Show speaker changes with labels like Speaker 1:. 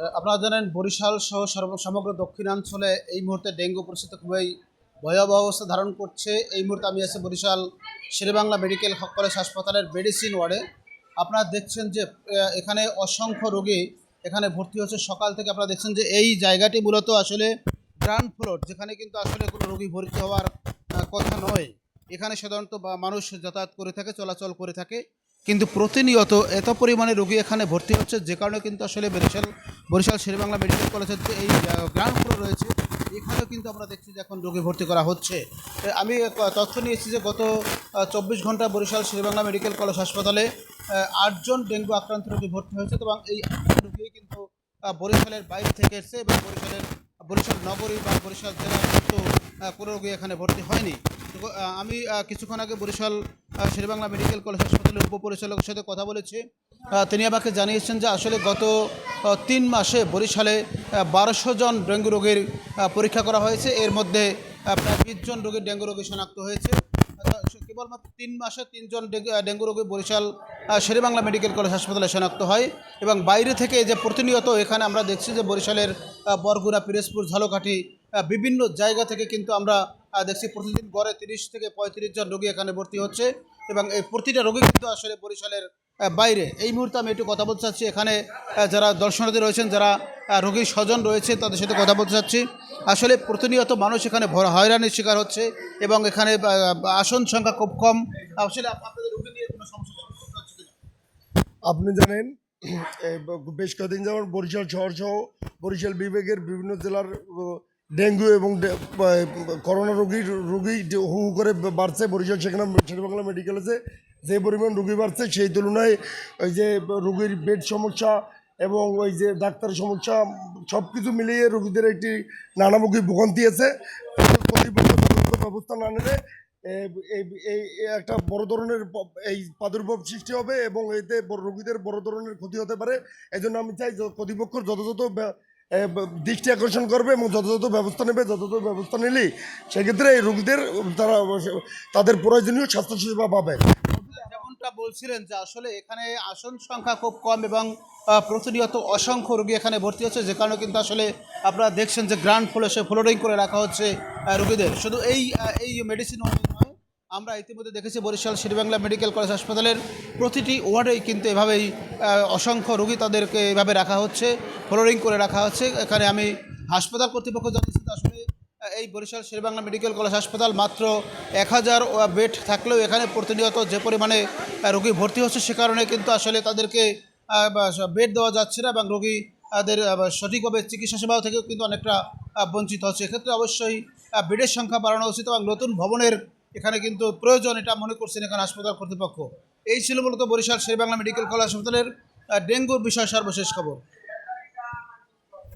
Speaker 1: আপনারা জানেন বরিশাল সহ সর্ব- সমগ্র দক্ষিণাঞ্চলে এই মুহূর্তে ডেঙ্গু পরিস্থিতি খুবই ভয়াবহ অবস্থা ধারণ করছে। এই মুহূর্তে আমি আছি বরিশাল শেরেবাংলা মেডিকেল কলেজ হাসপাতালের মেডিসিন ওয়ার্ডে। আপনারা দেখছেন যে এখানে অসংখ্য রোগী এখানে ভর্তি হচ্ছে। সকাল থেকে আপনারা দেখছেন যে এই জায়গাটি মূলত আসলে গ্রাউন্ড ফ্লোর, যেখানে কিন্তু আসলে কোনো রোগী ভর্তি হওয়ার কথা নয়। এখানে সাধারণত মানুষ যাতায়াত করে থাকে, চলাচল করে থাকে। কিন্তু প্রতিনিয়ত এত পরিমাণে রোগী এখানে ভর্তি হচ্ছে, যে কারণে কিন্তু আসলে বরিশাল বরিশাল শেরেবাংলা মেডিকেল কলেজের যে এই গ্রাউন্ড ফ্লোর রয়েছে, এখানেও কিন্তু আমরা দেখছি যে এখন রোগী ভর্তি করা হচ্ছে। আমি তথ্য নিয়েছি যে গত চব্বিশ ঘণ্টা বরিশাল শেরেবাংলা মেডিকেল কলেজ হাসপাতালে আটজন ডেঙ্গু আক্রান্ত রোগী ভর্তি হয়েছে এবং এই রোগী কিন্তু বরিশালের বাইরে থেকে এসেছে এবং বরিশালের, বরিশাল নগরী বা বরিশাল জেলার কিন্তু কোনো রোগী এখানে ভর্তি হয়নি। আমি কিছুক্ষণ আগে বরিশাল শেরেবাংলা মেডিকেল কলেজ হাসপাতালের উপপরিচালকের সাথে কথা বলেছি। তিনি আমাকে জানিয়েছেন যে আসলে গত তিন মাসে বরিশালে বারোশো জন ডেঙ্গু রোগীর পরীক্ষা করা হয়েছে। এর মধ্যে প্রায় বিশ জন রোগীর ডেঙ্গু রোগী শনাক্ত হয়েছে। কেবলমাত্র তিন মাসে তিনজন ডেঙ্গু রোগী বরিশাল শেরেবাংলা মেডিকেল কলেজ হাসপাতালে শনাক্ত হয় এবং বাইরে থেকে যে প্রতিনিয়ত এখানে আমরা দেখছি যে বরিশালের বরগুনা, পিরোজপুর, ঝালকাঠি বিভিন্ন জায়গা থেকে কিন্তু আমরা দেখছি প্রতিদিন গড়ে তিরিশ থেকে পঁয়ত্রিশ জন রোগী এখানে ভর্তি হচ্ছে এবং এই প্রতিটা রোগী কিন্তু আসলে বরিশালের বাইরে। এই মুহূর্তে আমি একটু কথা বলতে চাচ্ছি। এখানে যারা দর্শনার্থী রয়েছেন, যারা রোগীর স্বজন রয়েছে, তাদের সাথে কথা বলতে চাচ্ছি। আসলে প্রতিনিয়ত মানুষ এখানে হয়রানির শিকার হচ্ছে এবং এখানে আসন সংখ্যা খুব কম। আসলে আপনাদের
Speaker 2: আপনি জানেন বেশ কদিন যেমন বরিশাল শহর সহ বরিশাল বিভাগের বিভিন্ন জেলার ডেঙ্গু এবং করোনা রোগীর রোগী হু হু করে বাড়ছে বরিশাল সেখানে শেরবাংলা মেডিকেলেতে যে পরিমাণ রোগী বাড়ছে, সেই তুলনায় ওই যে রোগীর বেড সমস্যা এবং ওই যে ডাক্তার সমস্যা সব কিছু মিলিয়ে রোগীদের একটি নানামুখী ভোগান্তি আছে। ব্যবস্থা না নিলে এই- একটা বড় ধরনের এই প্রাদুর্ভাব সৃষ্টি হবে এবং এতে রোগীদের বড় ধরনের ক্ষতি হতে পারে। এই জন্য আমি চাই কর্তৃপক্ষ যথাযথ দৃষ্টি আকর্ষণ করবে এবং যথাযথ ব্যবস্থা নেবে যথাযথ ব্যবস্থা নিলেই সেক্ষেত্রে এই রোগীদের তারা তাদের প্রয়োজনীয় স্বাস্থ্যসেবা পাবে।
Speaker 1: যেমনটা বলছিলেন যে আসলে এখানে আসন সংখ্যা খুব কম এবং প্রতিনিয়ত অসংখ্য রোগী এখানে ভর্তি হচ্ছে, যে কারণে কিন্তু আসলে আপনারা দেখছেন যে গ্রাউন্ড ফ্লোরে সে ফ্লোরিং করে রাখা হচ্ছে রোগীদের। শুধু এই এই মেডিসিন আমরা ইতিমধ্যে দেখেছি বরিশাল শেরবাংলা মেডিকেল কলেজ হাসপাতালের প্রতিটি ওয়ার্ডেই কিন্তু এভাবেই অসংখ্য রোগী তাদেরকে এভাবে রাখা হচ্ছে, ফ্লোরিং করে রাখা হচ্ছে। এখানে আমি হাসপাতাল কর্তৃপক্ষ জানিয়েছি আসলে এই বরিশাল শেরবাংলা মেডিকেল কলেজ হাসপাতাল মাত্র এক হাজার বেড থাকলেও এখানে প্রতিনিয়ত যে পরিমাণে রোগী ভর্তি হচ্ছে সে কারণে কিন্তু আসলে তাদেরকে বেড দেওয়া যাচ্ছে না এবং রোগী তাদের সঠিকভাবে চিকিৎসা সেবাও থেকেও কিন্তু অনেকটা বঞ্চিত হচ্ছে। এক্ষেত্রে অবশ্যই বেডের সংখ্যা বাড়ানো উচিত এবং নতুন ভবনের এখানে কিন্তু প্রয়োজন, এটা মনে করছেন এখানে হাসপাতাল কর্তৃপক্ষ। এই ছিল মূলত বরিশাল শেরবাংলা মেডিকেল কলেজ হাসপাতালের ডেঙ্গুর বিষয় সর্বশেষ খবর।